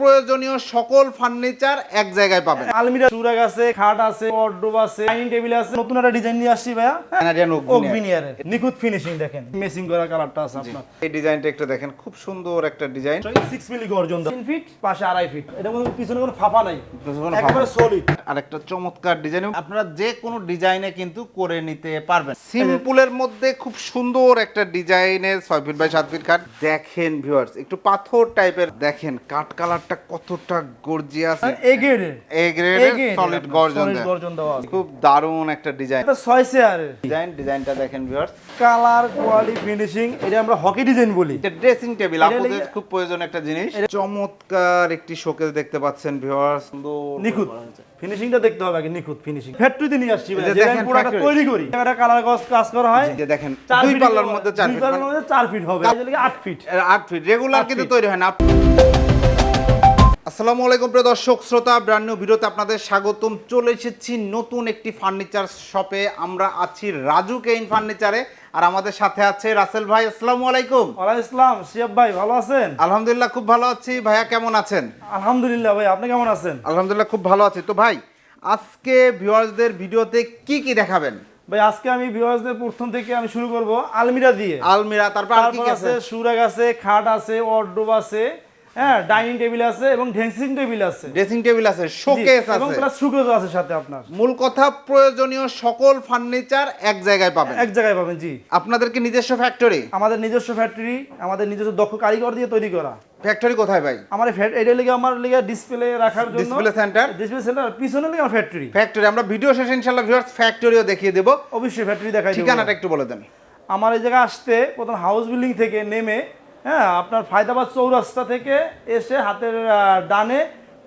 প্রয়োজনীয় সকল ফার্নিচার এক জায়গায় পাবেন। আলমিরা চুরাগ আছে খাট আছে ওয়ার্ডরোব আছে ডাইনিং টেবিল আছে। নতুন একটা ডিজাইন নিয়ে আসছি ভাইয়া। Oak veneer। ওকভিনিয়ারের নিখুঁত ফিনিশিং দেখেন। মেসিং করা কালারটা আছে আপনার। এই ডিজাইনটা একটু দেখেন খুব সুন্দর একটা ডিজাইন সিক্স মিলি গর্জন তিন ফিট পাশে আড়াই ফিট এটা কোনো পিছনে কোনো ফাঁপা নাই। একেবারে সলিড আর একটা চমৎকার ডিজাইন আপনারা যে কোনো ডিজাইনে কিন্তু করে নিতে পারবেন। সিম্পলের মধ্যে খুব সুন্দর একটা ডিজাইনের ছয় ফিট বাই সাত ফিট কাঠ দেখেন ভিউয়ার্স একটু পাথর টাইপের দেখেন কাঠ কালারটা কতটা গর্জিয়াস এ গ্রেডের এ গ্রেডের সলিড গর্জন গর্জন দেওয়া খুব দারুণ একটা ডিজাইন এটা ছয় চেয়ারের ডিজাইন ডিজাইনটা দেখেন ভিউয়ার্স কালার কোয়ালিটি ফিনিশিং এটা আমরা হকি ডিজাইন বলি। এটা ড্রেসিং টেবিল আপনাদের খুব প্রয়োজন একটা জিনিস। চমৎকার একটি শোকেস দেখতে পাচ্ছেন ভিউয়ার্স সুন্দর নিখুঁত। ফিনিশিংটা দেখতে হবে আগে নিখুঁত ফিনিশিং ফ্যাক্টরিতে নিয়ে আসছি দেখেন পুরোটা তৈরি করি। এটা কালার কাজ করা হয়। যে দেখেন দুই পাল্লার মধ্যে চার দুই ফিট পাল্লার মানে মধ্যে চার ফিট হবে। এটা লাগে আট ফিট এর আট ফিট রেগুলার কিন্তু তৈরি হয় না। আসসালামু আলাইকুম প্রিয় দর্শক শ্রোতা ব্র্যান্ড নিউ ভিডিওতে আপনাদের স্বাগতম। চলে এসেছি নতুন একটি ফার্নিচার শপে আমরা আছি রাজু কেইন ফার্নিচারে আর আমাদের সাথে আছে রাসেল ভাই। আসসালামু আলাইকুম। ওয়ালাইকুম ইসলাম শিয়াব ভাই ভালো আছেন? আলহামদুলিল্লাহ খুব ভালো আছি। ভাইয়া কেমন আছেন? আলহামদুলিল্লাহ ভাই আপনি কেমন আছেন? আলহামদুলিল্লাহ খুব ভালো আছি। তো ভাই আজকে ভিউয়ার্সদের ভিডিওতে কি কি দেখাবেন? ভাই আজকে আমি ভিউয়ার্সদের প্রথম থেকে আমি শুরু করব আলমিরা দিয়ে। আলমিরা তারপর আর কি আছে আছে? সুরাগ আছে খাট আছে ওয়ার্ডরোব আছে হ্যাঁ ডাইনিং টেবিল আছে এবং ড্রেসিং টেবিল আছে। ড্রেসিং টেবিল আছে শোকেস জি, এবং আছে। প্লাস সুকেস আছে সাথে আপনার। মূল কথা প্রয়োজনীয় সকল ফার্নিচার এক জায়গায় পাবেন। এক জায়গায় পাবেন জি। আপনাদেরকে নিজস্ব ফ্যাক্টরি আমাদের নিজস্ব ফ্যাক্টরি আমাদের নিজস্ব দক্ষ কারিগর দিয়ে তৈরি করা। ফ্যাক্টরি কোথায় ভাই? আমার এটা লিগে আমার লিগে ডিসপ্লে রাখার জন্য ডিসপ্লে সেন্টার ডিসপ্লে সেন্টার পিছনে লিগে আমার ফ্যাক্টরি ফ্যাক্টরি আমরা ভিডিও শেষে ইনশাআল্লাহ ভিউয়ার্স ফ্যাক্টরিও দেখিয়ে দেব। অবশ্যই ফ্যাক্টরি দেখাই দেবো। ঠিকানাটা একটু বলে দেন। আমার এই জায়গায় আসতে প্রথম হাউস বিল্ডিং থেকে নেমে হ্যাঁ আপনার ফায়দাবাদ চৌরাস্তা থেকে এসে হাতের ডানে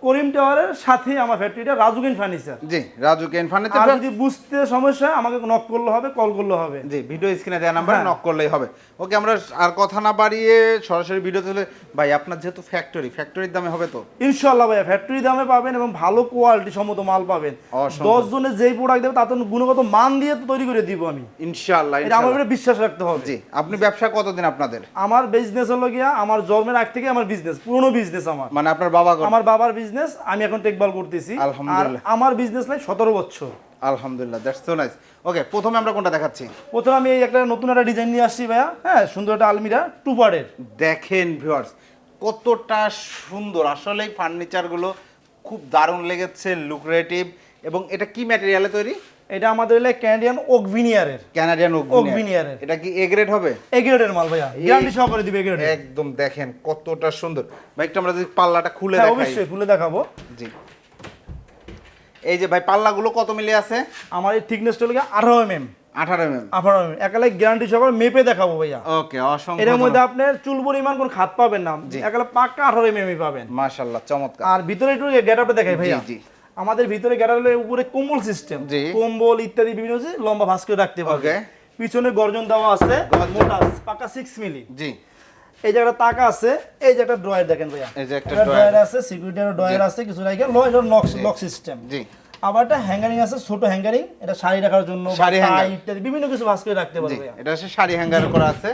করিম টাওয়ারের সাথে আমার ফ্যাক্টরিটা রাজুকেন ফার্নিচার জি রাজুকেন আর ফার্নিচার যদি বুঝতে সমস্যা আমাকে নক করলে হবে কল করলে হবে। জি ভিডিও স্ক্রিনে দেওয়া নাম্বার হ্যাঁ। নক করলেই হবে। ওকে আমরা আর কথা না বাড়িয়ে সরাসরি ভিডিও চলে ভাই আপনার যেহেতু ফ্যাক্টরি ফ্যাক্টরির দামে হবে তো? ইনশাল্লাহ ভাইয়া ফ্যাক্টরি দামে পাবেন এবং ভালো কোয়ালিটি সম্মত মাল পাবেন। দশ জনের যেই প্রোডাক্ট দেবে তাতে গুণগত মান দিয়ে তো তৈরি করে দিব আমি। ইনশাআল্লাহ এটা আমার উপরে বিশ্বাস রাখতে হবে। জি আপনি ব্যবসা কতদিন আপনাদের? আমার বিজনেস হলো গিয়া আমার জন্মের আগ থেকে আমার বিজনেস পুরনো বিজনেস আমার। মানে আপনার বাবা আমার বাবার বিজনেস আমি এখন টেকবাল করতেছি। আলহামদুলিল্লাহ। আমার বিজনেস লাইফ সতেরো বছর। আলহামদুলিল্লাহ দ্যাটস সো নাইস ওকে প্রথমে আমরা কোনটা দেখাচ্ছি? প্রথমে আমি এই একটা নতুন একটা ডিজাইন নিয়ে আসছি ভাইয়া। হ্যাঁ সুন্দর একটা আলমিরা টু পার্টের দেখেন ভিউয়ার্স কতটা সুন্দর। আসলে ফার্নিচারগুলো খুব দারুণ লেগেছে লুক্রেটিভ এবং এটা কি ম্যাটেরিয়ালে তৈরি? এটা আমাদের হলে ক্যানাডিয়ান ওক ভিনিয়ারের ক্যানাডিয়ান Oak ওক এর। এটা কি এ গ্রেড হবে? এ গ্রেডের মাল ভাইয়া। গ্যারান্টি সহকারে দিবে এ গ্রেডের একদম দেখেন কতটা সুন্দর। ভাই একটু আমরা যদি পাল্লাটা খুলে হ্যাঁ দেখাই। অবশ্যই খুলে দেখাবো। জি। এই যে ভাই পাল্লাগুলো কত মিলি আছে? আমার এই থিকনেসটা হলো আঠারো এম এম আঠারো এম আঠারো একালে গ্যারান্টি সহকারে মেপে দেখাবো ভাইয়া। ওকে অসংখ্য এর মধ্যে আপনার চুল পরিমাণ কোন খাত পাবেন না। একালে পাক্কা আঠারো এম পাবেন। মাশাআল্লাহ চমৎকার। আর ভিতরে একটু গেটআপটা দেখাই ভাইয়া। জি। আমাদের ভিতরে গেটারের উপরে কম্বল সিস্টেম। কম্বল ইত্যাদি বিভিন্ন লম্বা ভাস করে রাখতে পারবে। পিছনে গর্জন দেওয়া আছে মোটা পাকা সিক্স মিলি জি। এই যে একটা তাকা আছে এই যে একটা ড্রয়ার দেখেন ভাইয়া। এই যে একটা ড্রয়ার আছে। সিকিউরিটির ড্রয়ার আছে কিছু রাখে লো এটা লক লক সিস্টেম জি। আবার একটা হ্যাঙ্গারিং আছে ছোট হ্যাঙ্গারিং এটা শাড়ি রাখার জন্য শাড়ি hanger। ইত্যাদি বিভিন্ন কিছু ভাস করে রাখতে পারবে ভাইয়া। এটা হচ্ছে শাড়ি হ্যাঙ্গার করা আছে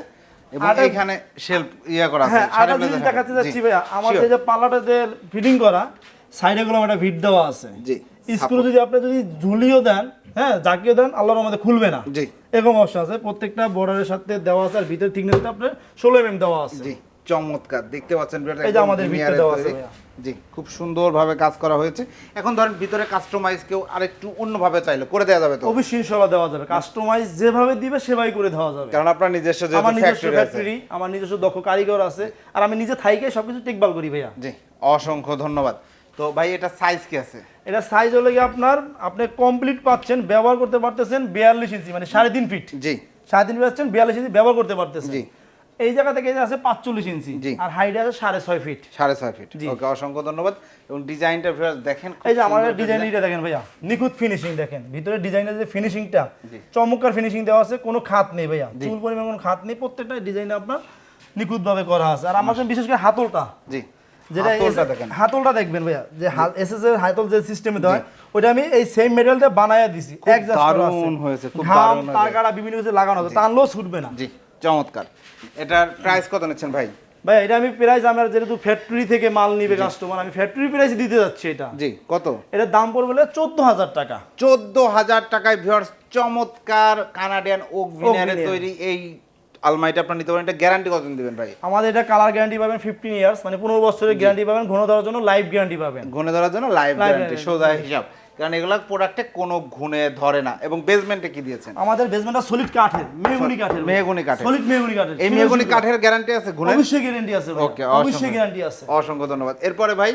এবং এখানে শেলফ ইয়া করা আছে হ্যাঁ শাড়ি থাকবে। দেখাতে যাচ্ছি ভাইয়া। আমার sure। যে পাল্লাটা যে ফিটিং করা সাইডে গুলো একটা ভিট দেওয়া আছে। জি স্ক্রু যদি আপনি যদি ঝুলিও দেন হ্যাঁ জাকিয়ে দেন আল্লাহর আমাদের খুলবে না। জি। এরকম অপশন আছে। প্রত্যেকটা বর্ডারের সাথে দেওয়া আছে আর ভিতরে থিকনেসটা আপনার ষোলো এমএম দেওয়া আছে। জি চমৎকার। দেখতে পাচ্ছেন এই যে আমাদের ভিতরে দেওয়া আছে জি খুব সুন্দরভাবে কাজ করা হয়েছে। এখন ধরেন ভিতরে কাস্টমাইজ কেউ আরেকটু অন্যভাবে চাইলে করে দেওয়া যাবে তো? অবশ্যই ইনশাল্লাহ দেওয়া যাবে। কাস্টমাইজ যেভাবে দিবে সেভাবে করে দেওয়া যাবে। কারণ আপনার নিজস্ব যে আমার নিজস্ব ফ্যাক্টরি আমার নিজস্ব দক্ষ কারিগর আছে আর আমি নিজে থাইকে সবকিছু টেকবাল করি ভাইয়া। জি অসংখ্য ধন্যবাদ। তো ভাই এটা সাইজ কি আছে? এটা সাইজ হলে আপনার আপনি কমপ্লিট পাচ্ছেন ব্যবহার করতে পারতেছেন বিয়াল্লিশ ইঞ্চি মানে সাড়ে তিন ফিট জি। সাড়ে তিন পাচ্ছেন বিয়াল্লিশ ইঞ্চি ব্যবহার করতে পারতেছেন। জি। এই জায়গা থেকে আছে পাঁচচল্লিশ ইঞ্চি আর হাইট আছে সাড়ে ছয় ফিট সাড়ে ছয় ফিট। ওকে অসংখ্য ধন্যবাদ। এবং ডিজাইনটা দেখেন এই যে আমার ডিজাইন। এটা দেখেন ভাইয়া নিখুঁত ফিনিশিং দেখেন। ভিতরে ডিজাইনের যে ফিনিশিংটা চমৎকার ফিনিশিং দেওয়া আছে কোনো খাত নেই ভাইয়া। চুল পরিমাণ কোনো খাত নেই প্রত্যেকটা ডিজাইন আপনার নিখুঁত ভাবে করা আছে। আর আমার বিশেষ করে হাতলটা। জি। যেটা হাতলটা দেখবেন ভাইয়া যে এসএস এর হাতল যে সিস্টেমে ওটা আমি এই সেম মেটেরিয়াল দিয়ে বানায়া দিছি। দারুণ হয়েছে, খুব দারুণ বিভিন্ন কিছু লাগানো টানলেও ছুটবে না। জি চমৎকার। এটার প্রাইস কত নিচ্ছেন ভাই? ভাই এটা আমি প্রাইস আমার যেহেতু ফ্যাক্টরি থেকে মাল নিবে কাস্টমার আমি ফ্যাক্টরি প্রাইস দিতে যাচ্ছি এটা। জি কত? এটার দাম পড়বে চোদ্দ হাজার টাকা। চোদ্দ হাজার টাকায় ভিউয়ার্স চমৎকার কানাডিয়ান ওক তৈরি এই আলমারিটা আপনার নিতে পারেন এটা গ্যারান্টি কতদিন দিবেন ভাই? আমাদের এটা কালার গ্যারান্টি পাবেন ফিফটিন ইয়ার্স মানে পনেরো বছরের গ্যারান্টি পাবেন ঘন ধরার জন্য লাইফ গ্যারান্টি পাবেন। ঘুনে ধরার জন্য Live গ্যারান্টি সোজা হিসাব। কারণ এগুলা প্রোডাক্টে কোনো ঘুনে ধরে না। এবং বেসমেন্টে কি দিয়েছেন? আমাদের বেসমেন্টটা সলিড কাঠের মেহগুনি কাঠের মেহগনি কাঠের। সলিড মেহগুনি কাঠের এই মেহগনি কাঠের। গ্যারান্টি আছে ঘুনে অবশ্যই গ্যারান্টি আছে ওকে অবশ্যই গ্যারান্টি আছে। অসংখ্য ধন্যবাদ। এরপরে ভাই?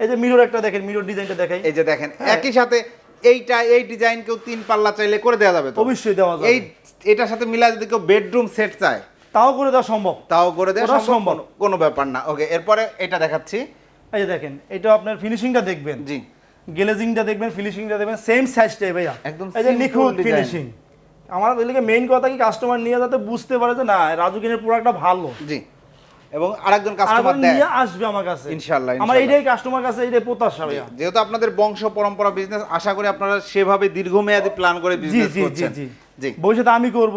এই যে মিরর একটা দেখেন মিরর ডিজাইনটা দেখাই। এই যে দেখেন হ্যাঁ। একই সাথে এইটা এই ডিজাইন কেউ তিন পাল্লা চাইলে করে দেওয়া যাবে তো? অবশ্যই দেওয়া যাবে। এই এটার সাথে মিলা যদি কেউ বেডরুম সেট চায় তাও করে দেওয়া সম্ভব। তাও করে দেওয়া সম্ভব। কোনো- ব্যাপার না। ওকে এরপরে এটা দেখাচ্ছি। এই যে দেখেন এটা আপনার ফিনিশিংটা দেখবেন। জি। গ্লেজিংটা দেখবেন ফিনিশিংটা দেখবেন সেম সাইজটাই ভাইয়া। একদম এই যে নিখুঁত ফিনিশিং আমার এদিকে মেইন কথা কি কাস্টমার নিয়ে যাতে বুঝতে পারে যে না রাজু কিনের প্রোডাক্টটা ভালো। জি। এবং আরেকজন কাস্টমার দেয়। নিয়ে আসবে আমার কাছে। ইনশাআল্লাহ, আমার এইটাই কাস্টমার কাছে এইটাই প্রত্যাশা ভাইয়া। যেহেতু আপনাদের বংশ পরম্পরা বিজনেস আশা করি আপনারা সেভাবে দীর্ঘমেয়াদী প্ল্যান করে বিজনেস জি জি জি জি। ভবিষ্যতে আমি করব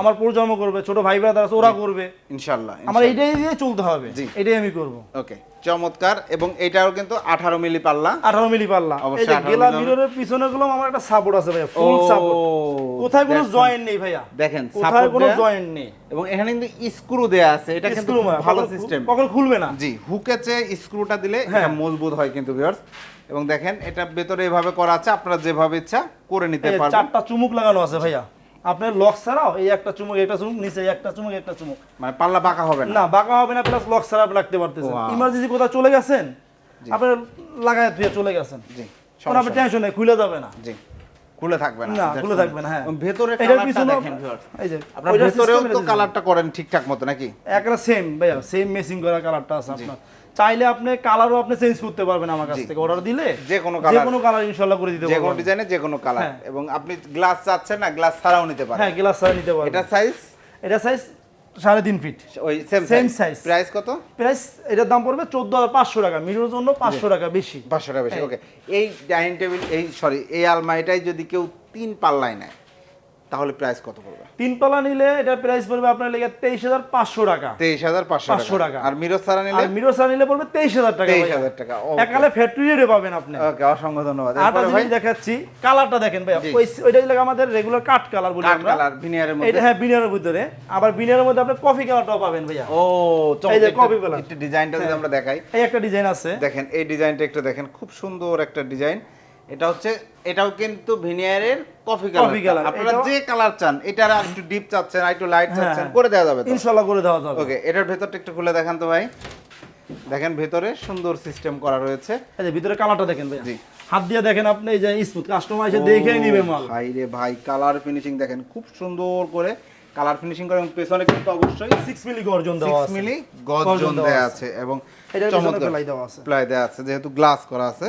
আমার প্রজন্ম করবে ছোট ভাই ব্রাদার আছে ওরা করবে। ইনশাআল্লাহ আমার এইটাই দিয়ে চলতে হবে এটাই আমি করব। ওকে চমৎকার এবং এটাও কিন্তু আঠারো মিলি পাল্লা। আঠারো মিলি পাল্লা। এই যে গেলা মিররের পিছনে গুলো আমার একটা সাপোর্ট আছে ভাইয়া ফুল সাপোর্ট কোথায় কোনো? জয়েন্ট নেই ভাইয়া। দেখেন, কোথায় কোনো দেয়া। জয়েন্ট নেই। এবং এখানে কিন্তু স্ক্রু দেয়া আছে এটা কিন্তু মারা, ভালো সিস্টেম কখনো খুলবে না। জি হুকে চেয়ে স্ক্রুটা দিলে হ্যাঁ। এটা মজবুত হয় কিন্তু ভিউয়ার্স এবং দেখেন এটা ভেতরে এভাবে করা আছে আপনারা যেভাবে ইচ্ছা করে নিতে পারবেন। চারটা চুমুক লাগানো আছে ভাইয়া। আপনার লক ছাড়াও এই একটা চুমুক একটা চুমুক নিচে একটা চুমুক একটা চুমুক। মানে পাল্লা বাঁকা হবে না? না বাঁকা হবে না প্লাস লক ছাড়া রাখতে পারতেছেন। ইমার্জেন্সি কোথাও চলে গেছেন? আপনার লাগায় ধুয়ে চলে গেছেন। জি কোনো আপনার টেনশন নেই। খুলে যাবে না। জি খুলে থাকবে না। না খুলে থাকবে না হ্যাঁ। ভেতরে কালারটা দেখেন। এই যে আপনার ভেতরেও তো কালারটা করেন ঠিকঠাক মতো নাকি? একটা সেম ভাইয়া সেম মেসিং করা কালারটা আছে আপনার। চাইলে আপনি কালারও আপনি চেঞ্জ করতে পারবেন আমার কাছ থেকে অর্ডার দিলে যে কোনো কালার যে কোনো কালার ইনশাআল্লাহ করে দিতে যে কোনো ডিজাইনে যে কোনো কালার হ্যাঁ। এবং আপনি গ্লাস চাচ্ছেন না গ্লাস ছাড়াও নিতে পারেন। হ্যাঁ গ্লাস ছাড়া নিতে পারবেন এটা সাইজ এটা সাইজ সাড়ে তিন ফিট ওই সেম সাইজ প্রাইস কত? প্রাইস এটার দাম পড়বে চোদ্দ হাজার পাঁচশো টাকা। মিরোর জন্য পাঁচশো টাকা বেশি। পাঁচশো টাকা বেশি হ্যাঁ। ওকে এই ডাইনিং টেবিল এই সরি এই আলমারিটাই যদি কেউ তিন পাল্লায় নেয় তাহলে প্রাইস কত পড়বে? তিন পালা নিলে এটার প্রাইস পড়বে আপনার লেগে তেইশ হাজার পাঁচশো টাকা। তেইশ হাজার পাঁচশো টাকা। আর মিরর ছাড়া নিলে? আর মিরর সার নিলে পড়বে তেইশ হাজার টাকা। তেইশ। হাজার টাকা একালে ফ্যাক্টরি রেটে পাবেন আপনি। ওকে অসংখ্য ধন্যবাদ। ভাই জিনিস দেখাচ্ছি কালারটা দেখেন ভাই। ওই ওইটা লাগে আমাদের রেগুলার কাট কালার বলি আমরা। কালার ভিনিয়ারের এটা মধ্যে হ্যাঁ বিনিয়ারের ভিতরে। আবার বিনিয়ারের মধ্যে আপনি কফি কালারটাও পাবেন ভাইয়া। ও এই যে copy colour। একটু ডিজাইনটা যদি হ্যাঁ। আমরা দেখাই। এই একটা ডিজাইন আছে। দেখেন এই ডিজাইনটা একটু দেখেন। খুব সুন্দর একটা ডিজাইন এটা হচ্ছে এটাও কিন্তু ভিনিয়ারের কফি কালার আপনারা যে কালার চান এটার একটু ডিপ চাচ্ছেন একটু লাইট হ্যাঁ, চাচ্ছেন হ্যাঁ। করে দেওয়া যাবে তো? ইনশাল্লাহ করে দেওয়া যাবে। ওকে এটার ভেতরটা একটু খুলে দেখান তো ভাই। দেখেন ভেতরে সুন্দর সিস্টেম করা রয়েছে। এই যে ভিতরে কালারটা দেখেন ভাইয়া। জি। হাত দিয়ে দেখেন আপনি এই যে স্মুথ কাস্টমার এসে দেখেই নিবে মাল। ভাই রে ভাই কালার ফিনিশিং দেখেন খুব সুন্দর করে কালার ফিনিশিং করে এবং পেছনে কিন্তু অবশ্যই সিক্স মিলি গর্জন দেওয়া আছে। 6 মিলি গর্জন দেওয়া। আছে এবং এটার পিছনে চমৎকার। প্লাই দেওয়া আছে। প্লাই দেওয়া আছে যেহেতু গ্লাস করা আছে।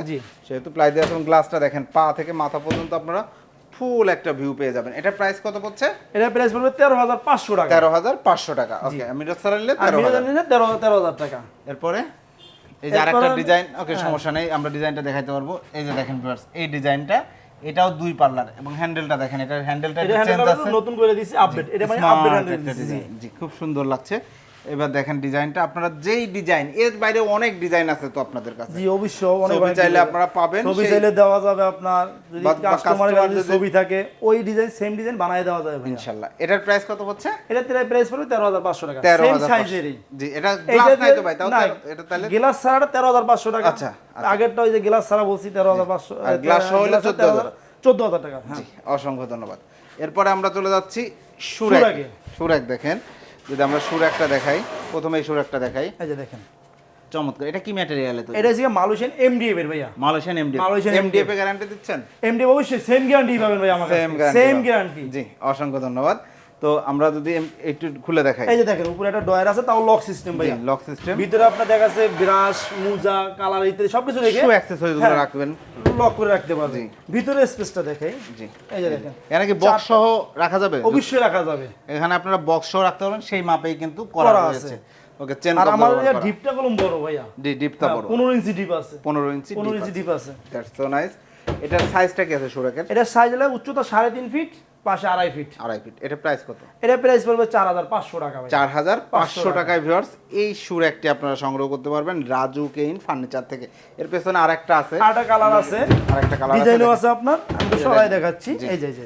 সেহেতু প্লাই দেওয়া আছে গ্লাসটা দেখেন পা থেকে মাথা পর্যন্ত আপনারা ফুল একটা ভিউ পেয়ে যাবেন। এটা প্রাইস কত পড়ছে? এটার প্রাইস পড়বে তেরো হাজার পাঁচশো টাকা। তেরো হাজার পাঁচশো টাকা। ওকে আমি সারা নিলে তেরো মিরর হাজার নিলে তেরো তেরো হাজার টাকা। এরপরে এই যে আরেকটা ডিজাইন ওকে হ্যাঁ। সমস্যা নেই আমরা ডিজাইনটা দেখাইতে পারব। এই যে দেখেন এই ডিজাইনটা এটাও দুই পাল্লার এবং হ্যান্ডেলটা দেখেন এটার হ্যান্ডেলটা এটা চেঞ্জ হ্যান্ডেল আছে। নতুন করে দিছি আপডেট এটা মানে আপডেট হ্যান্ডেল জি। জি খুব সুন্দর লাগছে। এবার দেখেন ডিজাইনটা আপনারা যেই ডিজাইন এর বাইরে অনেক ডিজাইন আছে তো আপনাদের কাছে। জি অবশ্য অনেক চাইলে আপনারা পাবেন ছবি চাইলে দেওয়া যাবে আপনার যদি কাস্টমারের কাছে ছবি থাকে ওই ডিজাইন সেম ডিজাইন বানায় দেওয়া যাবে ভাইয়া। ইনশাল্লাহ। এটার প্রাইস কত হচ্ছে? এটা তেরা প্রাইস পড়বে তেরো হাজার পাঁচশো টাকা। তেরো সেম সাইজেরই জি এটা গ্লাস নাই তো ভাই তাও তেরো- এটা তাহলে গ্লাস হাজার পাঁচশো টাকা। আচ্ছা, আচ্ছা। আগেরটা ওই যে গ্লাস ছাড়া বলছি তেরো হাজার পাঁচশো আর glass সহ হলে 14,000 চোদ্দ হাজার। টাকা হ্যাঁ। জি অসংখ্য ধন্যবাদ। এরপরে আমরা চলে যাচ্ছি। সুরাকে। সুরাক দেখেন। যদি আমরা সুর একটা দেখাই প্রথমে সুর একটা দেখাই। এই যে দেখেন। চমৎকার এটা কি ম্যাটেরিয়াল তো এটা হচ্ছে মালয়েশিয়ান এমডিএফ এর ভাইয়া। মালয়েশিয়ান এমডিএফ Malaysian এমডিএফ এ গ্যারান্টি দিচ্ছেন? এমডিএফ অবশ্যই সেম গ্যারান্টি পাবেন ভাই আমার কাছে সেম গ্যারান্টি জি অসংখ্য ধন্যবাদ। তো আমরা যদি একটু খুলে দেখাই। এই যে দেখেন উপরে একটা ডয়ার আছে তাও লক সিস্টেম ভাইয়া। লক সিস্টেম ভিতরে আপনার দেখা যাচ্ছে ব্রাশ মুজা কালার ইত্যাদি সবকিছু রেখে শু অ্যাক্সেসরিজগুলো হ্যাঁ। রাখবেন। লক করে রাখতে পারবে জি। ভিতরে স্পেসটা দেখে জি। এই যে দেখেন এখানে কি বক্স সহ রাখা যাবে? অবশ্যই রাখা যাবে। এখানে আপনারা বক্স সহ রাখতে পারবেন সেই মাপেই কিন্তু করা হয়েছে। আছে। ওকে চেন আর আমার এই ডিপটা কলম বড় ভাইয়া। ডি ডিপটা বড়। পনেরো ইঞ্চি ডিপ আছে। 15 ইঞ্চি পনেরো ইঞ্চি ডিপ আছে। দ্যাটস সো নাইস এটার সাইজটা কি আছে সুরাকের এটা সাইজ হলে উচ্চতা সাড়ে তিন ফিট পাশে আড়াই ফিট আড়াই ফিট এটা প্রাইস কত? এটা প্রাইস পড়বে চার হাজার পাঁচশো টাকা চার হাজার পাঁচশো টাকায় ভিউয়ার্স এই সুর একটি আপনারা সংগ্রহ করতে পারবেন রাজু কেইন ফার্নিচার থেকে। এর পেছনে আরেকটা আছে। আরেকটা কালার আছে। আরেকটা কালার ডিজাইনও আছে আপনার। আমি তো সরাই দেখাচ্ছি। এই যে এই যে,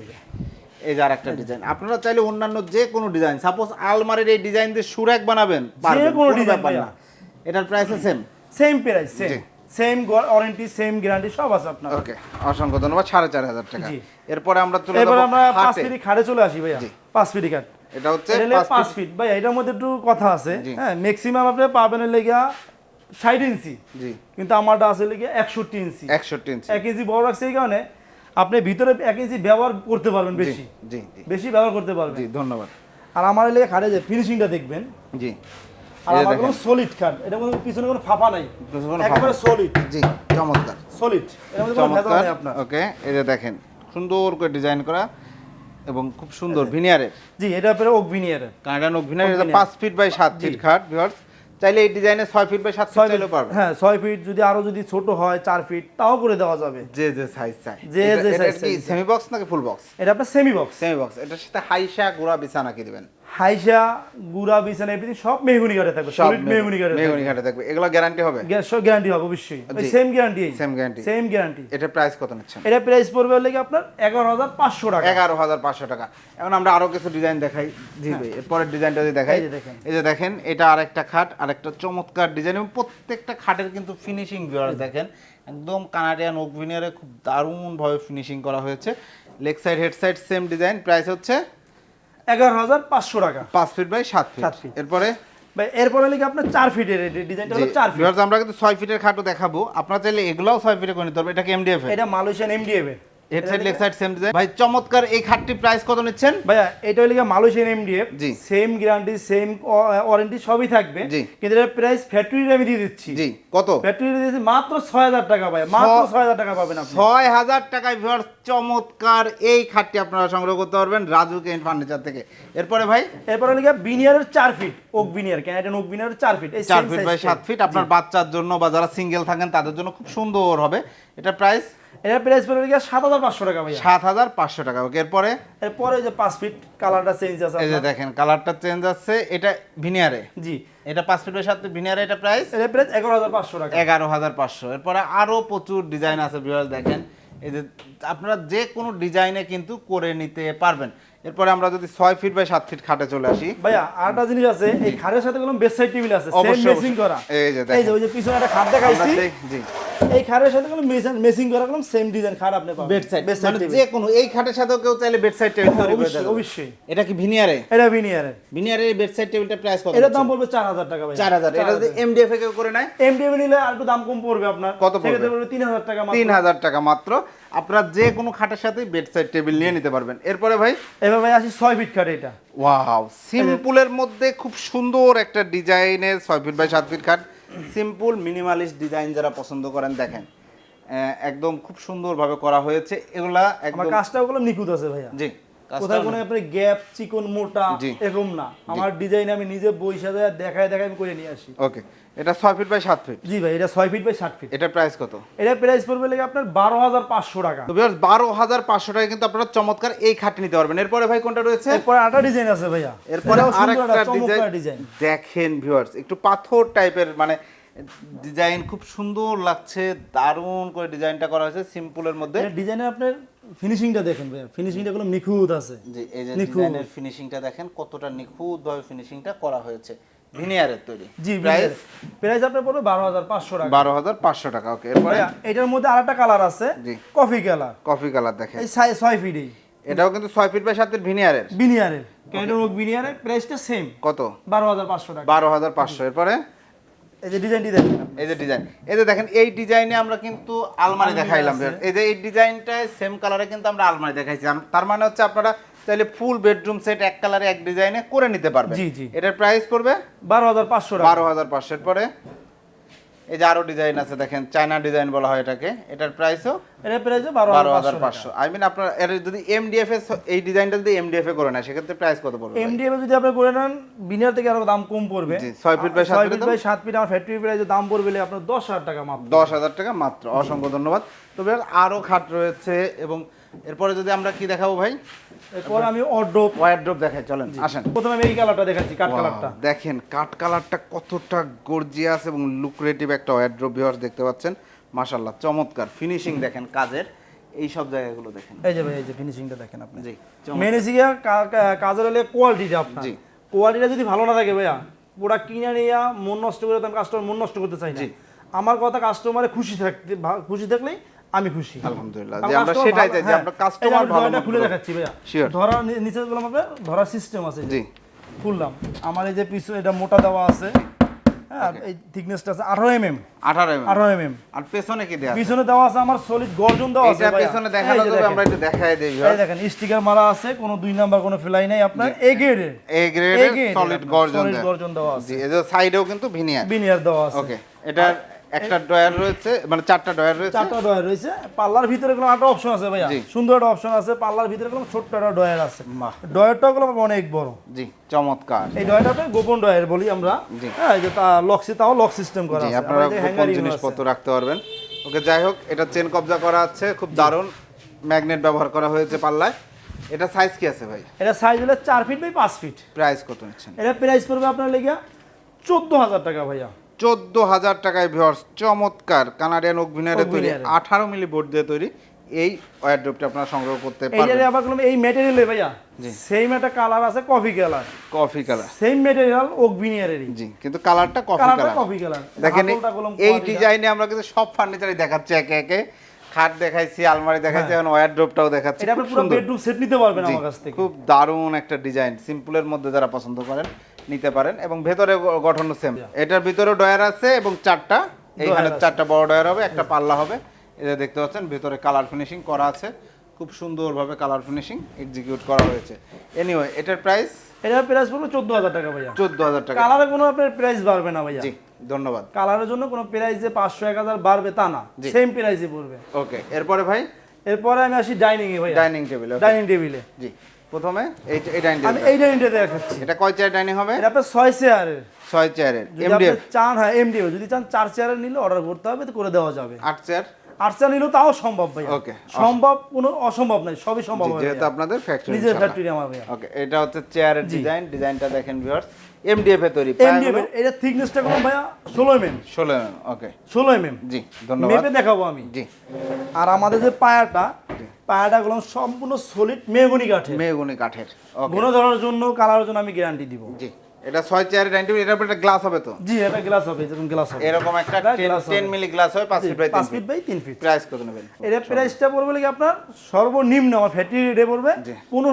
এই যে। আরেকটা ডিজাইন আপনারা চাইলে অন্যান্য যে কোনো ডিজাইন সাপোজ আলমারির এই ডিজাইন দিয়ে সুর এক বানাবেন পারবেন, কোনো design না। এটার price same same price same. Same warranty same guarantee সব আছে আপনার। ওকে অসংখ্য ধন্যবাদ সাড়ে চার হাজার টাকা। এরপরে আমরা চলে এবার আমরা পাঁচ। ফিটি খাটে চলে আসি ভাইয়া। পাঁচ ফিটি এটা হচ্ছে পাঁচ ফিট ভাই এটার মধ্যে একটু কথা আছে। হ্যাঁ ম্যাক্সিমাম আপনি পাবেন লেগা ষাট ইঞ্চি। কিন্তু আমারটা আছে লেগে একষট্টি ইঞ্চি। একষট্টি ইঞ্চি। এক ইঞ্চি বড় রাখছে এই কারণে আপনি ভিতরে এক ইঞ্চি ব্যবহার করতে পারবেন বেশি। বেশি ব্যবহার করতে পারবেন। ধন্যবাদ। আর আমার লেগে খাটে যে ফিনিশিংটা দেখবেন। জি। আর আমার কোনো সলিড খাট এটা কোনো পিছনে কোনো ফাঁপা নাই একেবারে সলিড জি চমৎকার। সলিড এর মধ্যে কোনো ভেজাল চমৎকার আপনার। ওকে এই যে দেখেন সুন্দর করে ডিজাইন করা এবং খুব সুন্দর ভিনিয়ারের জি এটা পরে ওক ভিনিয়ারের কানাডান ওক ভিনিয়ার এটা Oak পাঁচ ফিট বাই ফিট খাট ভিউয়ার্স চাইলে এই ডিজাইনে ফিট বাই ফিট ছয় চাইলেও পারবে হ্যাঁ ছয় ফিট যদি আরও যদি ছোট হয় চার ফিট তাও করে দেওয়া যাবে। যে যে সাইজ চাই। যে। সেমি বক্স নাকি ফুল বক্স এটা আপনার সেমি বক্স সেমি বক্স এটার সাথে হাইসা গোড়া বিছানা কি দিবেন? হাইসা গুড়া বিছানা এভরিথিং সব মেহগুনি কাঠে থাকবে সব সলিড মেহগুনি কাঠে মেহগনি কাঠে থাকবে। এগুলো গ্যারান্টি হবে? গ্যাস সব গ্যারান্টি হবে অবশ্যই। Same guarantee same guarantee same guarantee এটা প্রাইস কত নিচ্ছেন? এটা প্রাইস পড়বে লেগে আপনার এগারো হাজার পাঁচশো টাকা। এগারো হাজার পাঁচশো টাকা। এখন আমরা আরও কিছু ডিজাইন দেখাই। জি। ভাই এরপরের ডিজাইনটা যদি দেখাই। এই যে দেখেন। দেখেন এটা আরেকটা খাট আরেকটা চমৎকার ডিজাইন এবং প্রত্যেকটা খাটের কিন্তু ফিনিশিং ভিউয়ার দেখেন। একদম কানাডিয়ান ওক ভিনিয়ারে খুব দারুণভাবে ফিনিশিং করা হয়েছে। Leg side head side same design price হচ্ছে এগারো হাজার পাঁচশো টাকা। পাঁচ ফিট বাই সাত ফিট। এরপরে? ভাই এরপরে লেগে আপনার চার ফিটের ডিজাইনটা হলো চার ফিট আমরা কিন্তু ছয় ফিটের খাটও দেখাবো। আপনার চাইলে এগুলাও ছয় ফিটে করে নিতে হবে এটা কি এমডিএফ এটা মালয়েশিয়ান এমডিএফ এর। Head side leg side same design ভাই চমৎকার এই খাটটির প্রাইস কত নিচ্ছেন? ভাইয়া এটা হলো মালয়েশিয়ান এমডিএফ জি। সেম গ্যারান্টি সেম ওয়ারেন্টি সবই থাকবে। জি। কিন্তু এর প্রাইস ফ্যাক্টরি আমি দিয়ে দিচ্ছি। জি কত? ফ্যাক্টরি মাত্র ছয় হাজার টাকা ভাই মাত্র ছ- ছয় হাজার টাকা পাবেন আপনি। ছয় হাজার টাকায় ভিউয়ার্স চমৎকার এই খাটটি আপনারা সংগ্রহ করতে পারবেন রাজু কেন ফার্নিচার থেকে। এরপরে ভাই? এরপরে লিখে বিনিয়ারের চার feet oak veneer Canadian oak বিনিয়ারের চার ফিট এই চার ফিট বাই টাই। সাত ফিট আপনার বাচ্চার জন্য বা যারা সিঙ্গেল থাকেন তাদের জন্য খুব সুন্দর হবে। এটা প্রাইস এটার প্রাইস পড়বে লিখে সাত হাজার পাঁচশো টাকা ভাইয়া। সাত হাজার পাঁচশো টাকা ওকে এরপরে? এরপরে যে পাঁচ ফিট কালারটা চেঞ্জ আছে এই যে দেখেন কালারটা চেঞ্জ আছে এটা ভিনিয়ারে জি। এটা পাঁচ ফিটের সাথে ভিনিয়ারে এটা প্রাইস এটার প্রাইস এগারো হাজার পাঁচশো টাকা। এগারো হাজার পাঁচশো। এরপরে আরও প্রচুর ডিজাইন আছে ভিউয়ার্স দেখেন। এই যে আপনারা যে কোনো ডিজাইনে কিন্তু করে নিতে পারবেন। এরপরে আমরা যদি ছয় ফিট বাই সাত ফিট খাটে চলে আসি। ভাইয়া আরেকটা জিনিস আছে এই খাটের সাথে বেড সাইড টেবিল আছে সেম মেসিং করা। এই যে এই যে ওই যে পিছনে একটা খাট দেখাইছি। জি। এই খাটের সাথে কোনো মেসিং করা সেম ডিজাইন খাট আপনি পাবেন। বেড সাইড বেড সাইড মানে যে কোনো এই খাটের সাথেও কেউ চাইলে বেড সাইড টেবিল তৈরি করে দেবে। অবশ্যই। এটা কি ভিনিয়ারে এটা বিনিয়ারের ভিনিয়ারে বেড সাইড টেবিলটা প্রাইস কত এটার দাম পড়বে চার হাজার টাকা ভাই চার হাজার। এটা যদি এমডিএফ এ কেউ করে নেয়? এমডিএম নিলে আর একটু দাম কম পড়বে আপনার। কত পড়বে? সেক্ষেত্রে পড়বে তিন হাজার টাকা মাত্র। তিন হাজার টাকা মাত্র। আপনারা যে কোনো খাটের সাথে বেড সাইড টেবিল নিয়ে নিতে পারবেন। এরপরে ভাই? এবার ভাই আসি ছয় ফিট খাট এটা। ওয়াও সিম্পলের মধ্যে খুব সুন্দর একটা ডিজাইনের ছয় ফিট বাই সাত ফিট খাট। সিম্পল মিনিমালিস্ট ডিজাইন যারা পছন্দ করেন দেখেন। একদম খুব সুন্দরভাবে করা হয়েছে। এগুলা একদম কাজটা ওগুলো নিখুঁত আছে ভাইয়া। জি। কোথায় কোনো আপনার গ্যাপ চিকন মোটা এরকম না। আমার ডিজাইন আমি নিজে বই দেখায় দেখায় আমি করে নিয়ে আসি। ওকে এটা ছয় ফিট বাই সাত ফিট। জি ভাই এটা ছয় ফিট বাই ষাট ফিট। এটা প্রাইস কত? এটা প্রাইস পড়বে লেগে আপনার বারো হাজার পাঁচশো টাকা। তো বারো হাজার পাঁচশো টাকা কিন্তু আপনারা চমৎকার এই খাটটি নিতে পারবেন। এরপরে ভাই কোনটা রয়েছে? এরপরে আটা ডিজাইন আছে ভাইয়া। এরপরে আরেকটা ডিজাইন। দেখেন ভিউয়ার্স একটু পাথর টাইপের মানে ডিজাইন খুব সুন্দর লাগছে দারুণ করে ডিজাইনটা করা হয়েছে সিম্পলের মধ্যে। ডিজাইনে আপনার ফিনিশিংটা দেখেন ভাইয়া ফিনিশিংটা কোনো নিখুঁত আছে। যে এই যে ডিজাইনের ফিনিশিংটা দেখেন কতটা নিখুঁত ভাবে ফিনিশিংটা করা হয়েছে। ভিনিয়ারের তৈরি। জি প্রাইস প্রাইস আপনার পড়বে বারো হাজার পাঁচশো টাকা। বারো হাজার পাঁচশো টাকা ওকে এরপরে? এটার মধ্যে আরেকটা কালার আছে জি। কফি কালার কফি কালার দেখেন। এই ছয় ফিটেই এটাও কিন্তু ছয় ফিট বাই সাত ফিট ভিনিয়ারের বিনিয়ারের ক্যাডোর বিনিয়ারের প্রাইসটা সেম কত? বারো হাজার পাঁচশো টাকা। বারো হাজার পাঁচশো। এরপরে? এই যে ডিজাইনটি দেখেন। এই যে ডিজাইন এই যে দেখেন এই ডিজাইনে আমরা কিন্তু আলমারি দেখাইলাম এই যে এই ডিজাইনটায় সেম কালারে কিন্তু আমরা আলমারি দেখাইছি। তার মানে হচ্ছে আপনারা চাইলে ফুল বেডরুম সেট এক কালারে এক ডিজাইনে করে নিতে পারবেন। জি, জি। এটার প্রাইস পড়বে বারো হাজার পাঁচশো বারো হাজার পাঁচশোর পরে। এই যে আরও ডিজাইন আছে দেখেন চায়না ডিজাইন বলা হয় এটাকে। এটার প্রাইসও এটা প্রাইস বারো বারো হাজার পাঁচশো আই মিন আপনার এর যদি এমডিএফ এই ডিজাইনটা যদি এমডিএফ এ করে নেয় সেক্ষেত্রে প্রাইস কত পড়বে? এমডিএফ যদি আপনি করে নেন বিনিয়ার থেকে আরও দাম কম পড়বে। ছয় ফিট বাই সাত ফিট বাই সাত ফিট আমার ফ্যাক্টরি প্রাইসে দাম পড়বে আপনার দশ হাজার টাকা মাত্র। দশ হাজার টাকা মাত্র অসংখ্য ধন্যবাদ। তবে আরও খাট রয়েছে এবং এরপরে যদি আমরা কি দেখাবো ভাই? এরপর আমি অড্রপ ওয়ারড্রপ দেখাই চলেন আসেন। প্রথমে আমি এই কালারটা দেখাচ্ছি Wow, কালারটা দেখেন কাট কালারটা কতটা গর্জিয়াস এবং লুক্রেটিভ একটা ওয়ারড্রপ ভিউয়ার্স দেখতে পাচ্ছেন। মাশাল্লাহ চমৎকার। ফিনিশিং দেখেন কাজের। এই সব জায়গাগুলো দেখেন। এই যে ভাই এই যে ফিনিশিংটা দেখেন আপনি। জি মেন কা- কাজের হলে কোয়ালিটিটা আপনার। জি। কোয়ালিটিটা যদি ভালো না থাকে ভাইয়া প্রোডাক্ট কিনে নিয়ে মন নষ্ট করে আমি কাস্টমার মন নষ্ট করতে চাই না। আমার কথা কাস্টমারে খুশি থাকতে খুশি থাকলেই আমি খুশি। আলহামদুলিল্লাহ যে আমরা সেটাই চাই যে হ্যাঁ, আমরা কাস্টমার ভালো ডয়ারটা মতো খুলে। দেখাচ্ছি ভাইয়া। ধরা নিচে বললাম আপনার ধরার সিস্টেম আছে জি। খুললাম। আমার এই যে পিছু এটা মোটা দেওয়া আছে। হ্যাঁ এই থিকনেসটা আছে আঠারো এম এম আঠারো mm আঠারো এম এম আর পেছনে কি দেয়া? পিছনে দেওয়া আছে আমার সলিড গর্জন দেওয়া আছে এটা পেছনে দেখানো এই যাবে আমরা একটু দেখাই দেই এই দেখেন স্টিকার মারা আছে কোনো দুই নাম্বার কোনো ফ্লাই নাই আপনার। এ। গ্রেডের এ গ্রেডের সলিড গর্জন দেওয়া। আছে জি এই যে সাইডেও কিন্তু ভিনিয়ার বিনিয়ার দেওয়া আছে। ওকে এটার একটা ডয়ার রয়েছে মানে চারটা ডয়ার রয়েছে। চারটা ডয়ার রয়েছে। পাল্লার ভিতরে কোনো একটা অপশন আছে ভাইয়া? সুন্দর একটা অপশন আছে পাল্লার ভিতরে কোনো ছোট্ট একটা ডয়ার আছে। বাহ। ডয়ারটাও গুলো অনেক বড়। জি চমৎকার। এই ডয়ারটাতে গোপন ডয়ার বলি আমরা। হ্যাঁ যে তা লকসি তাও লক সিস্টেম করা আছে। আপনারা গোপন জিনিসপত্র রাখতে পারবেন। ওকে যাই হোক এটা চেন কবজা করা আছে। খুব দারুণ ম্যাগনেট ব্যবহার করা হয়েছে পাল্লায়। এটা সাইজ কি আছে ভাই? এটা সাইজ হলো চার ফিট বাই পাঁচ ফিট প্রাইস কত নিচ্ছেন? এটা প্রাইস পড়বে আপনার লেগে চোদ্দ হাজার টাকা ভাইয়া। চোদ্দ হাজার টাকায় ভিওর্স চমৎকার কানাডিয়ান Oak তৈরি আঠারো মিলি বোর্ড দিয়ে তৈরি। এই ওয়ারড্রপটা আপনারা সংগ্রহ করতে এইটারে পারবেন। আবার এই ম্যাটেরিয়ালে ভাইয়া সেম একটা কালার আছে coffee colour coffee colour same material oak বিনিয়ারেরই জি কিন্তু কালারটা কফি কালারটা কালার কফি কালার দেখেন এই- এই ডিজাইনে আমরা কিন্তু সব ফার্নিচারই দেখাচ্ছি একে একে। খাট দেখাইছি আলমারি দেখাইছি এখন ওয়ারড্রপটাও দেখাচ্ছি এটা আপনি পুরো বেডরুম সেট নিতে পারবেন আমার কাছ থেকে। খুব দারুণ একটা ডিজাইন সিম্পলের মধ্যে যারা পছন্দ করেন নিতে পারেন এবং ভেতরে গ- গঠনও সেম এটার ভিতরে ডয়ার আছে এবং চারটা। এইখানে চারটা বড় ডয়ার হবে একটা পাল্লা হবে। এটা দেখতে পাচ্ছেন ভেতরে কালার ফিনিশিং করা আছে। খুব সুন্দরভাবে কালার ফিনিশিং এক্সিকিউট করা হয়েছে। এনিওয়ে এটার প্রাইস এটার প্রাইস পড়বে চোদ্দ হাজার টাকা ভাইয়া। চোদ্দ হাজার টাকা কালারে কোনো আপনার প্রাইস বাড়বে না ভাইয়া। জি ধন্যবাদ। কালারের জন্য কোনো প্রাইস যে পাঁচশো এক হাজার বাড়বে তা না। সেম প্রাইসে পড়বে। ওকে এরপরে ভাই? এরপরে আমি আসি ডাইনিং এ ভাইয়া ডাইনিং টেবিল ডাইনিং টেবিলে জি। প্রথমে এই এই ডাইনিং আমি এই ডাইনিংটা দেখাচ্ছি। এটা কয় চেয়ার ডাইনিং হবে? এটা আপনার ছয় চেয়ারের ছয় চেয়ারের যদি আপনি এমডিএফ চান হ্যাঁ এমডিএফ যদি চান চার চেয়ারের নিলে অর্ডার করতে হবে তো করে দেওয়া যাবে। আট চেয়ার আট চেয়ার নিলেও তাও সম্ভব ভাইয়া। ওকে সম্ভব কোনো অসম্ভব নাই সবই সম্ভব যেহেতু আপনাদের ফ্যাক্টরি নিজের ফ্যাক্টরি আমার ভাইয়া। ওকে এটা হচ্ছে চেয়ারের ডিজাইন ডিজাইনটা দেখেন ভিউয়ার্স এমডিএফ এ তৈরি এমডিএফ এটা থিকনেসটা কোনো ভাইয়া ষোলো এমএম 16 এমএম ওকে ষোলো এমএম জি ধন্যবাদ। মেপে দেখাবো আমি। জি। আর আমাদের যে পায়াটা পায়াটা গুলো সম্পূর্ণ সলিড মেহগুনি কাঠের। মেহগুনি কাঠের কোনো গুণ ধরার জন্য কালারের জন্য আমি গ্যারান্টি দিব। জি। এটা ছয় চেয়ারের ডাইনিং টেবিল এটার উপর একটা গ্লাস হবে তো? জি এটা গ্লাস হবে যেরকম গ্লাস হবে। এরকম একটা এটা glass 10 মিলি গ্লাস হয় 5 ফিট বাই পাঁচ 3 ফিট ফিট। বাই তিন ফিট। প্রাইস কত নেবেন? এটা প্রাইসটা পড়বে কি আপনার সর্বনিম্ন আমার ফ্যাক্টরি রেটে পড়বে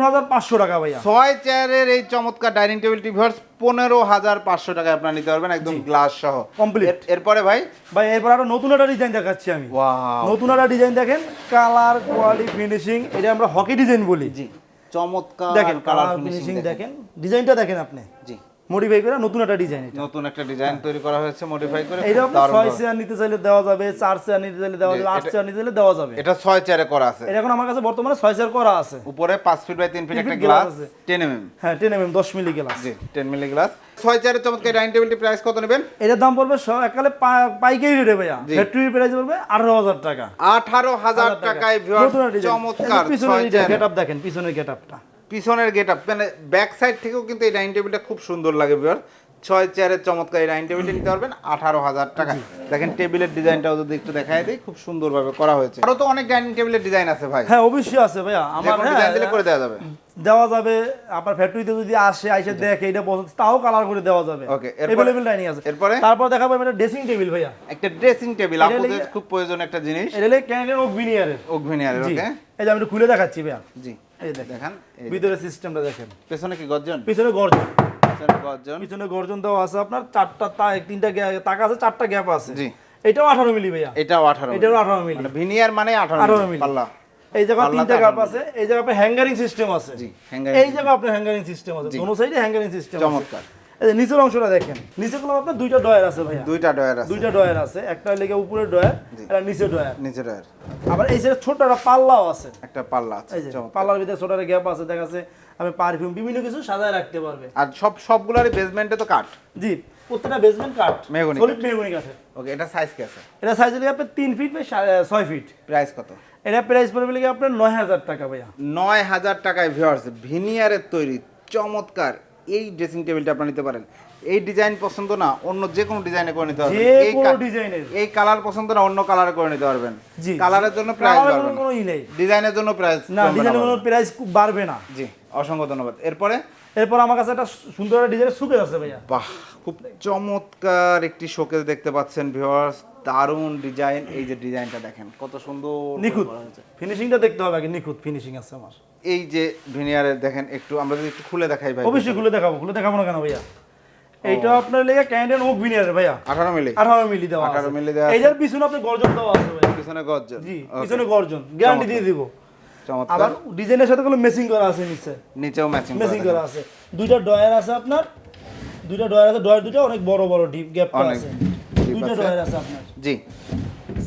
হাজার পাঁচশো টাকা ভাইয়া। ছয় চেয়ারের এই চমৎকার ডাইনিং টেবিলটি ভিউয়ার্স পনেরো হাজার পাঁচশো টাকায় আপনারা নিতে পারবেন একদম গ্লাস সহ। কমপ্লিট এরপরে ভাই? ভাই এরপর আরও নতুন একটা ডিজাইন দেখাচ্ছি আমি। ওয়াও নতুন একটা ডিজাইন দেখেন কালার কোয়ালিটি ফিনিশিং এটা আমরা হকি ডিজাইন বলি। জি চমৎকার দেখেন কালার ফিনিশিং দেখেন। ডিজাইনটা দেখেন আপনি। জি। মডিফাই করে নতুন একটা ডিজাইন নতুন একটা ডিজাইন তৈরি করা হয়েছে মডিফাই করে আপনি চেয়ার নিতে চাইলে দেওয়া যাবে চেয়ার নিতে চাইলে দেওয়া যাবে চেয়ার নিতে চাইলে দেওয়া যাবে। এটা চেয়ারে করা আছে। এটা এখন আমার কাছে বর্তমানে চেয়ার করা আছে। উপরে ফিট বাই ফিট একটা গ্লাস এম হ্যাঁ মিলি গ্লাস জি টেন মিলি গ্লাস ছয় চেয়ারের চমৎকার ডাইনিং টেবিলটি প্রাইস কত নেবেন? এটার দাম পড়বে একালে পাইকারি রেটে ভাইয়া। ফ্যাক্টরি প্রাইস পড়বে আঠারো হাজার টাকা। আঠারো হাজার টাকায়। চমৎকার পিছনের চেয়ারে গেট আপ দেখেন পিছনের গেট আপটা পিছনের গেট আপ মানে ব্যাক সাইড থেকেও কিন্তু এই ডাইনিং টেবিলটা খুব সুন্দর লাগে ভিউয়ার ছয় চেয়ারের চমৎকার এই ডাইনিং টেবিলটি নিতে পারবেন আঠারো হাজার টাকা। দেখেন টেবিলের ডিজাইনটাও যদি একটু দেখায় দিই খুব সুন্দরভাবে করা হয়েছে। আরও তো অনেক ডাইনিং টেবিলের ডিজাইন আছে ভাই। হ্যাঁ অবশ্যই আছে ভাইয়া। আমার ডিজাইন হ্যাঁ, দিলে করে দেওয়া যাবে। দেওয়া যাবে। আপনার ফ্যাক্টরিতে যদি আসে আইসে দেখে এটা পছন্দ তাও কালার করে দেওয়া যাবে। Okay, এরপরে- ডাইনিং আছে। এরপরে? তারপর দেখাবো এটা ড্রেসিং টেবিল ভাইয়া। একটা ড্রেসিং টেবিল আপনাদের খুব প্রয়োজন একটা জিনিস। এটা হলে ক্যানাডিয়ান ওক ভিনিয়ারের ওকভিনিয়ারের ওকে এই যে আমি একটু খুলে দেখাচ্ছি ভাইয়া। জি। এই দেখেন ভিতরে সিস্টেমটা দেখেন। পেছনে কি গর্জন? পিছনে গর্জন। পেছনে গর্জন। পিছনে গর্জন দেওয়া আছে আপনার চারটা তা- তিনটা তাক আছে চারটা গ্যাপ আছে। জি। এটাও আঠারো মিলি ভাইয়া। এটাও আঠারো এটাও আঠারো মিলি। মানে ভিনিয়ার মানে আঠারো আঠারো মিলি। আল্লাহ এই পাল্লাতে তিনটা 18 আছে। এই আপনার হ্যাঙ্গারিং সিস্টেম আছে। জি এই জায়গা আপনার হ্যাঙ্গারিং সিস্টেম আছে। দোনো সাইডে হ্যাঙ্গারিং সিস্টেম চমৎকার। নিচের অংশটা দেখেন। নিচে গুলো আপনার দুইটা ডয়ার আছে ভাইয়া। দুইটা ডয়ার আছে। দুইটা ডয়ার আছে একটা লেগে উপরের ডয়ার এটা নিচে ডয়ার নিচে ডয়ার আবার এই সাইডে ছোট একটা পাল্লাও আছে। একটা পাল্লা আছে যে। পাল্লার ভিতরে ছোট একটা গ্যাপ আছে দেখা যাচ্ছে আমি পারফিউম বিভিন্ন কিছু সাজায় রাখতে পারবে। আর সব সবগুলারই বেসমেন্টে তো কাঠ? জি প্রত্যেকটা বেসমেন্ট কাঠ। মেহগনি সলিড মেহগনি কাঠের। ওকে এটা সাইজ কি আছে? এটা সাইজ হলে আপনার তিন ফিট বাই সাড়ে- ছয় ফিট প্রাইস কত? এটা প্রাইস পড়বে লিখে আপনার নয় হাজার টাকা ভাইয়া। নয় হাজার টাকায় ভিউয়ার্স ভিনিয়ারের তৈরি চমৎকার। এই ড্রেসিং টেবিলটা আপনারা নিতে পারেন। এই ডিজাইন পছন্দ না অন্য যে কোনো ডিজাইনে করে নিতে পারবেন। এই ডিজাইনের এই কালার পছন্দ না অন্য কালারে করে নিতে পারবেন। কালারের জন্য প্রাইস বাড়বে কোনো না ই নেই। ডিজাইনের জন্য প্রাইস না ডিজাইনের কোনো প্রাইস খুব বাড়বে না। জি অসংখ্য ধন্যবাদ। এরপরে? এরপর আমার কাছে একটা সুন্দর একটা ডিজাইনের সুকেস আছে ভাইয়া। বাহ খুব চমৎকার একটি শোকেস দেখতে পাচ্ছেন ভিউয়ার্স দারুণ ডিজাইন এই যে ডিজাইনটা দেখেন কত সুন্দর নিখুঁত। ফিনিশিংটা দেখতে হবে আগে নিখুঁত ফিনিশিং আছে আমার। এই যে ভিনিয়ারে দেখেন একটু আমরা যদি একটু খুলে দেখাই ভাই অবশ্যই খুলে দেখাবো খুলে দেখাবো না কেন ভাইয়া? এইটা আপনার লেগে ক্যান্ডেন ওক ভিনিয়ার ভাইয়া। আঠারো মিলি। আঠারো মিলি দেওয়া 18 আছে। মিলি দেওয়া এইটার পিছনে আপনি গর্জন দেওয়া আছে ভাইয়া। পিছনে গর্জন। জি পিছনে গর্জন। গ্যারান্টি দিয়ে দিব। চমৎকার। আবার ডিজাইনের সাথে কোনো মেসিং করা আছে নিচে? নিচেও ম্যাচিং মেসিং করা আছে। দুইটা ডয়ার আছে আপনার। দুইটা ডয়ার আছে। ডয়ার দুইটা অনেক বড় বড় ডিপ গ্যাপ আছে। দুইটা। ডয়ার আছে আপনার। জি।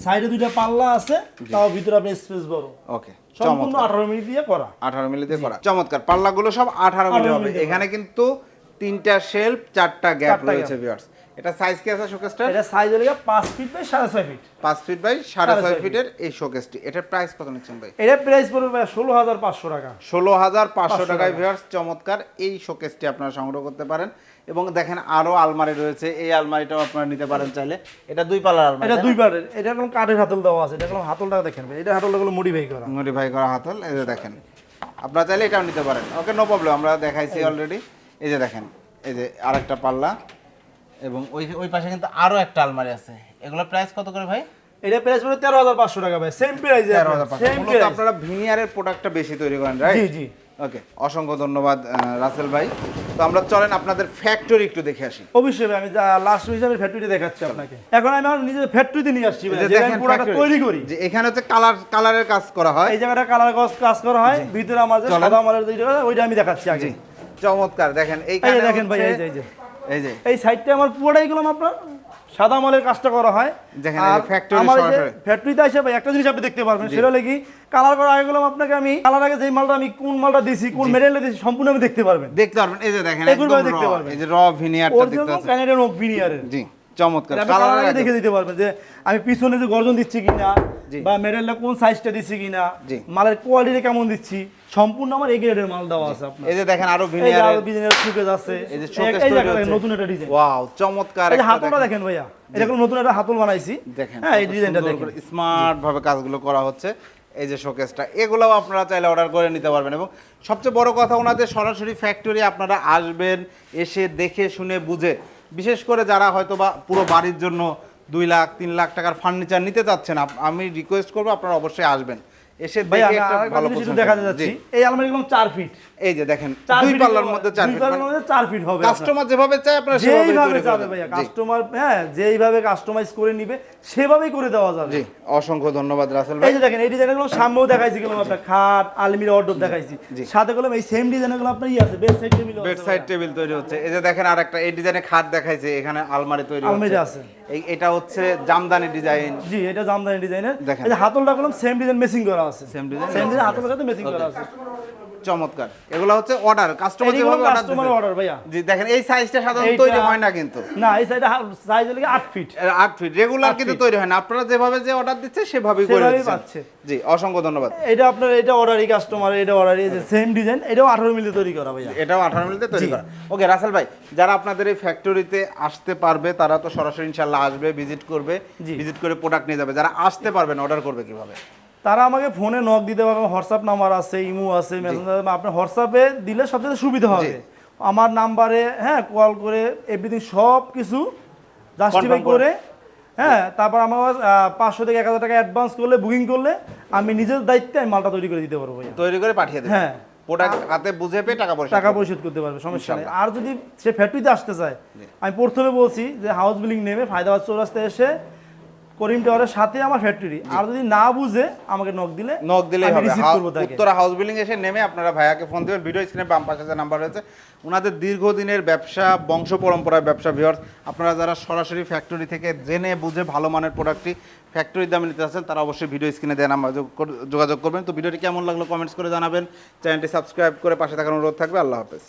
সাইডে দুইটা পাল্লা আছে তাও ভিতরে আপনার স্পেস বড় ওকে সম্পূর্ণ চমৎকার। আঠারো মিনিট দিয়ে করা। আঠারো মিলি দিয়ে করা। চমৎকার। পাল্লাগুলো সব আঠারো মিলি হবে। এখানে কিন্তু তিনটা শেলফ চারটা গ্যাপ রয়েছে ভিউয়ার্স এটা সাইজ কি আছে শোকেসটা এটা সাইজ হলে পাঁচ ফিট বাই সাড়ে ছয় ফিট পাঁচ ফিট বাই সাড়ে সাড়ে ছয় ছয় ফিটের এই শোকেসটি এটার প্রাইস কত নিচ্ছেন ভাই? এটা প্রাইস পড়বে ভাই ষোলো হাজার পাঁচশো টাকা। ষোলো হাজার পাঁচশো টাকায় টাকা। ভিউয়ার্স চমৎকার। এই শোকেসটি আপনারা সংগ্রহ করতে পারেন। এবং দেখেন আরও আলমারি রয়েছে। এই আলমারিটাও আপনারা নিতে পারেন চাইলে। এটা দুই পাল্লার আলমারি এটা দুই পারের এটা কোনো কাঠের হাতল দেওয়া আছে। এটা কোনো হাতলটা দেখেন ভাই। এটা হাতলটা গুলো মডিফাই করা। মডিফাই করা হাতল এই যে দেখেন। আপনারা চাইলে এটাও নিতে পারেন। ওকে নো প্রবলেম আমরা দেখাইছি অলরেডি এই যে দেখেন এই যে আরেকটা পাল্লা। এবং ওই ওই পাশে কিন্তু আরও একটা আলমারি আছে। এগুলো প্রাইস কত করে ভাই? এটা প্রাইস পড়বে তেরো হাজার পাঁচশো টাকা ভাই। সেম প্রাইস তেরো হাজার পাঁচশো। আপনারা ভিনিয়ারের প্রোডাক্টটা বেশি তৈরি করেন রাইট জি জি। ওকে অসংখ্য ধন্যবাদ রাসেল ভাই। তো আমরা চলেন আপনাদের ফ্যাক্টরি একটু দেখে আসি। অবশ্যই আমি লাস্ট হিসাবে ফ্যাক্টরি দেখাচ্ছি আপনাকে। এখন আমি আমার নিজের ফ্যাক্টরিতে নিয়ে আসছি দেখেন পুরোটা তৈরি করি। যে এখানে হচ্ছে কালার কালারের কাজ করা হয়। এই জায়গাটা কালার কাজ কাজ করা হয় ভিতরে আমার সাদা মালের ওইটা আমি দেখাচ্ছি আগে। চমৎকার দেখেন এই দেখেন ভাই এই যে এই যে। এই যে। এই সাইডটা আমার পুরোটাই গেলাম আপনার? সাদা মালের কাজটা করা হয়। যে আর যে সরাসরি। ফ্যাক্টরিতে এসে একটা জিনিস আপনি দেখতে পারবেন সেটা হলে কি কালার করা আগে গেলাম আপনাকে আমি কালার আগে যেই মালটা আমি কোন মালটা দিছি কোন মেটেরিয়ালটা দিছি সম্পূর্ণ আমি দেখতে পারবেন। দেখতে পারবেন এই যে দেখেন একদম দেখতে পারবেন। এই যে র ভিনিয়ারটা দেখতে পাচ্ছেন। ক্যানাডিয়ান ওক ভিনিয়ারের জি চমৎকার। কালার দেখে দিতে পারবেন যে আমি পিছনে যে গর্জন দিচ্ছি কিনা। বা মেটেরিয়ালটা কোন সাইজটা দিচ্ছি কিনা মালের কোয়ালিটি কেমন দিচ্ছি সম্পূর্ণ আমার এই গ্রেডের মাল দেওয়া আছে আপনার। এই যে দেখেন আরও যে আরও বিজনেস সুকেজ আছে। এই যে এই তৈরি হচ্ছে। নতুন একটা ডিজাইন ওয়াও চমৎকার এই হাতলটা দেখেন। ভাইয়া। এটা কোনো নতুন একটা হাতল বানাইছি। দেখেন হ্যাঁ এই ডিজাইনটা দেখেন। স্মার্ট ভাবে কাজগুলো করা হচ্ছে। এই যে শোকেসটা এগুলোও আপনারা চাইলে অর্ডার করে নিতে পারবেন। এবং সবচেয়ে বড় কথা ওনাদের সরাসরি ফ্যাক্টরি আপনারা আসবেন এসে দেখে শুনে বুঝে। বিশেষ করে যারা হয়তো বা পুরো বাড়ির জন্য দুই লাখ তিন লাখ টাকার ফার্নিচার নিতে চাচ্ছেন আমি রিকোয়েস্ট করব আপনারা অবশ্যই আসবেন। এসে দেখে একটা ভালো করবেন। যাচ্ছি। এই আলমারিগুলো চার ফিট। এই যে দেখেন দুই পাল্লার মধ্যে চার ফিট পাল্লার মধ্যে চার ফিট হবে কাস্টমার যেভাবে চায় আপনারা যেইভাবে ভাইয়া কাস্টমার হ্যাঁ যেইভাবে কাস্টমাইজ করে নিবে সেভাবেই করে দেওয়া যাবে। জি অসংখ্য ধন্যবাদ রাসেল এই যে দেখেন এই ডিজাইনগুলো সামনেও দেখাইছি গেলাম আপনার খাট আলমিরা অর্ডার দেখাইছি। সাথে গেলাম এই সেম ডিজাইনগুলো আপনার ই আছে bed side table bed side table তৈরি হচ্ছে। এই যে দেখেন আর একটা এই ডিজাইনে খাট দেখাইছে এখানে আলমারি তৈরি আলমারি আছে। এই এটা হচ্ছে জামদানি ডিজাইন। জি এটা জামদানি ডিজাইনের। এই যে হাতলটা গেলাম সেম ডিজাইন মেসিং করা আছে। সেম ডিজাইন সেম ডিজাইন মেসিং করা আছে। চমৎকার। এগুলো হচ্ছে অর্ডার কাস্টমার যেভাবে অর্ডার কাস্টমার অর্ডার ভাইয়া। জি দেখেন এই সাইজটা সাধারণত তৈরি হয় না কিন্তু। না এই সাইডে সাইজ হলে আট ফিট এর আট ফিট রেগুলার কিন্তু তৈরি হয় না। আপনারা যেভাবে যে অর্ডার দিচ্ছে সেভাবেই করে দিচ্ছেন। জি অসংখ্য ধন্যবাদ। এটা আপনার এটা অর্ডারই কাস্টমার এটা অর্ডারই যে সেম ডিজাইন এটাও আঠারো মিলি তৈরি করা ভাইয়া। এটাও আঠারো মিনিটে তৈরি করা। ওকে রাসেল ভাই যারা আপনাদের এই ফ্যাক্টরিতে আসতে পারবে তারা তো সরাসরি ইনশাল্লাহ আসবে ভিজিট করবে ভিজিট করে প্রোডাক্ট নিয়ে যাবে। যারা আসতে পারবেন অর্ডার করবে কীভাবে? তারা আমাকে ফোনে নক দিতে পারবে হোয়াটসঅ্যাপ নাম্বার আছে ইমো আছে মেসেঞ্জার আপনার হোয়াটসঅ্যাপে দিলে সবচেয়ে সুবিধা হবে। আমার নাম্বারে হ্যাঁ কল করে এভরিথিং সব কিছু জাস্টিফাই করে। হ্যাঁ তারপর আমার পাঁচশো থেকে এক হাজার টাকা অ্যাডভান্স করলে বুকিং করলে আমি নিজের দায়িত্বে আমি মালটা তৈরি করে দিতে পারব তৈরি করে পাঠিয়ে দেবে। হ্যাঁ। প্রোডাক্ট হাতে বুঝে পেয়ে টাকা পয়সা টাকা পরিশোধ করতে পারবে সমস্যা নেই। আর যদি সে ফ্যাক্টরিতে আসতে চায় আমি প্রথমে বলছি যে হাউস বিল্ডিং নেমে ফায়দাবাদ চৌরাস্তায় এসে করিম টাওয়ারের সাথে আমার ফ্যাক্টরি আর যদি না বুঝে আমাকে নক দিলে নক আমি হবে। উত্তরা হাউস বিল্ডিং এসে নেমে আপনারা ভাইয়াকে ফোন দেবেন। ভিডিও স্ক্রিনে বাম পাশে যে নাম্বার রয়েছে ওনাদের দীর্ঘদিনের ব্যবসা বংশ পরম্পরার ব্যবসা ভিউয়ার্স আপনারা যারা সরাসরি ফ্যাক্টরি থেকে জেনে বুঝে ভালো মানের প্রোডাক্টটি ফ্যাক্টরির দামে নিতে আছেন তারা অবশ্যই ভিডিও স্ক্রিনে দেন নাম্বার যোগাযোগ করবেন। তো ভিডিওটি কেমন লাগল কমেন্টস করে জানাবেন। চ্যানেলটি সাবস্ক্রাইব করে পাশে থাকার অনুরোধ থাকবে। আল্লাহ হাফেজ।